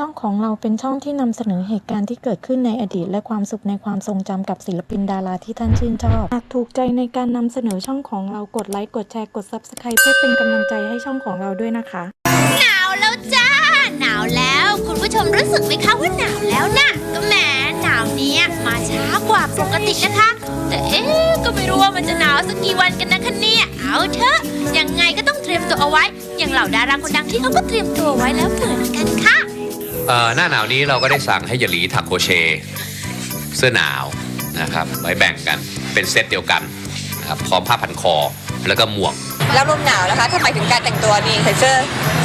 ช่องของเราเป็นช่องที่นำเสนอเหตุการณ์ที่เกิดขึ้นในอดีต และความสุขในความทรงจำกับศิลปินดาราที่ท่านชื่นชอบ หากถูกใจในการนำเสนอช่องของเรากดไลค์กดแชร์กด Subscribe เพื่อเป็นกำลังใจให้ช่องของเราด้วยนะคะ หนาวแล้วจ้า หนาวแล้ว คุณผู้ชมรู้สึกไหมคะว่าหนาวแล้วนะก็แหมหนาวเนี้ยมาช้ากว่าปกตินะคะ แต่เอ๊ะก็ไม่รู้ว่ามันจะหนาวสักกี่วันกันนะคะเนี่ยเอาเถอะยังไงก็ต้องเตรียมตัวเอาไว้ อย่างเหล่าดาราคนดังที่เขาก็เตรียมตัวไว้แล้วเหมือนกันค่ะเอ่อ หน้าหนาวนี้เราก็ได้สั่งให้หยลีถักโครเชต์เสื้อหนาวนะครับไว้แบ่งกันเป็นเซตเดียวกันนะครับพร้อมผ้าพันคอแล้วก็หมวกแล้วลมหนาวนะคะทำไมถึงการแต่งตัวนี่ใส่เสื้อ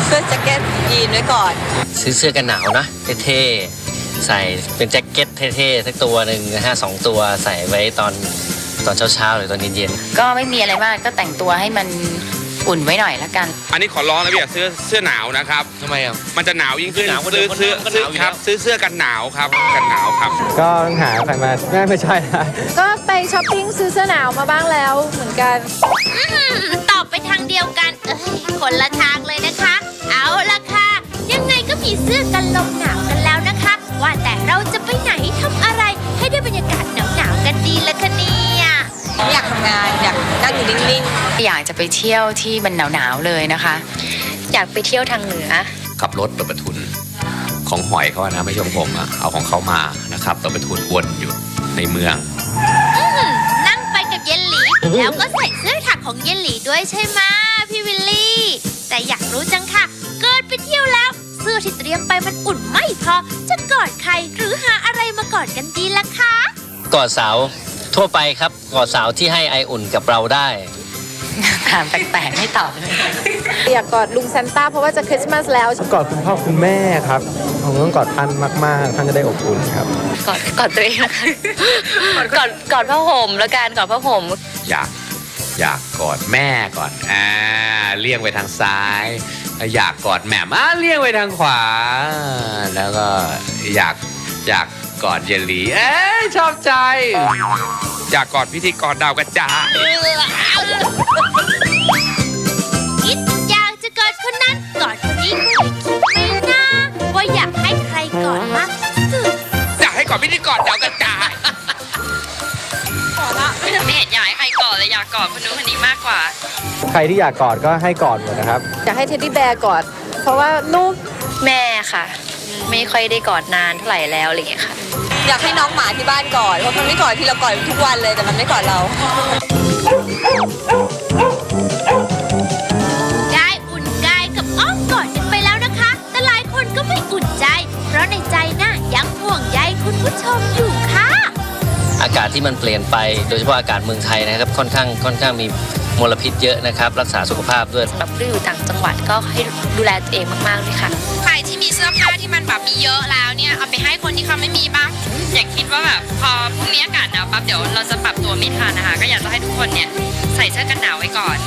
เสื้อแจ็คเก็ตยีนไว้ก่อน ซื้อเสื้อกันหนาวนะเท่ๆใส่เป็นแจ็คเก็ตเท่ๆสักตัวหนึ่งนะฮะสองตัวใส่ไว้ตอนตอนเช้าๆหรือตอนเย็นๆก็ไม่มีอะไรมากก็แต่งตัวให้มัน อุ่นไว้หน่อยละกัน อันนี้ขอร้องนะพี่อย่าซื้อเสื้อหนาวนะครับ ทำไมอะ มันจะหนาวยิ่งขึ้นหนาวกว่าซื้อเดิมซื้อก็หนาวอยู่ซื้อครับแล้วซื้อเสื้อกันหนาวครับกันหนาวครับ ก็ต้องหาใครมาไม่ไม่ใช่นะก็ไปช้อปปิ้งซื้อเสื้อหนาวมาบ้างแล้วเหมือนกัน อืมตอบไปทางเดียวกัน เอ้ยคนละทางเลยนะคะเอาละากนั่งอยู่นิ่งอยากจะไปเที่ยวที่มันหนาวๆเลยนะคะ อยากไปเที่ยวทางเหนือ ขับรถเปิดประทุน ของหอยเขาอะนะไม่ใช่ของผมอะเอาของเขามานะครับเปิดประทุนวนอยู่ในเมือง นั่งไปกับเยลหลี แล้วก็ใส่เสื้อถักของเยลหลีด้วยใช่ไหมพี่วิลลี่ แต่อยากรู้จังค่ะ เกิดไปเที่ยวแล้ว เสื้อที่เตรียมไปมันอุ่นไม่พอ จะกอดใครหรือหาอะไรมากอดกันดีล่ะคะ กอดสาว ทั่วไปครับกอดสาวที่ให้ไออุ่นกับเราได้ ถามแปลกๆไม่ตอบเลยอยากกอดลุงซานต้าเพราะว่าจะคริสต์มาสแล้ว กอดคุณพ่อคุณแม่ครับผมต้องกอดท่านมากๆท่านจะได้อบอุ่นครับ กอดกอดตัวเองนะคะกอดกอดผ้าห่มแล้วกันกอดผ้าห่มอยากอยากกอดแม่ก่อนอ่าเลี่ยงไปทางซ้าย อยากกอดแหม่มอ่าเลี่ยงไปทางขวา แล้วก็อยากอยาก กอดเยลลีเอ้ยชอบใจ อยากกอดพิธีกรดาวกระจาย คิดอยากจะกอดคนนั้นกอดคนนี้ไม่คิดไม่นะว่าอยากให้ใครกอดมากที่สุดอยากให้กอดพิธีกรดาวกระจาย ไม่เห็นอยากให้ใครกอดเลยอยากกอดคนนู้นคนนี้มากกว่า ใครที่อยากกอดก็ให้กอดหมดนะครับ อยากให้เท็ดดี้แบร์กอด เพราะว่าลูกแม่ค่ะ ไม่ค่อยได้กอดนานเท่าไหร่แล้วอะไรอย่างเงี้ยค่ะๆอยากให้น้องหมาที่บ้านกอดเพราะมันไม่กอดที่เรากอดทุกวันเลยแต่มันไม่กอดเราได้อุ่นกายกับอ้อมกอดกันไปแล้วนะคะ แต่หลายคนก็ไม่อุ่นใจ เพราะในใจน่ะยังห่วงใยคุณผู้ชมอยู่ค่ะ อากาศที่มันเปลี่ยนไป โดยเฉพาะอากาศเมืองไทยนะครับ ค่อนข้างค่อนข้างมี มลพิษเยอะนะครับ รักษาสุขภาพด้วยสำหรับผู้อยู่ต่างจังหวัดก็ให้ดูแลตัวเองมากๆด้วยค่ะ ใครที่มีเสื้อผ้าที่มันแบบมีเยอะแล้วเนี่ยเอาไปให้คนที่เขาไม่มีบ้าง อยากคิดว่าแบบพอพรุ่งนี้อากาศหนาวปั๊บเดี๋ยวเราจะปรับตัวไม่ทันนะคะ ก็อยากจะให้ทุกคนเนี่ยใส่เสื้อกันหนาวไว้ก่อน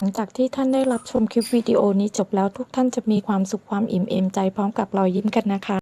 หลังจากที่ท่านได้รับชมคลิปวิดีโอนี้จบแล้วทุกท่านจะมีความสุขความอิ่มเอมใจพร้อมกับรอยยิ้มกันนะคะ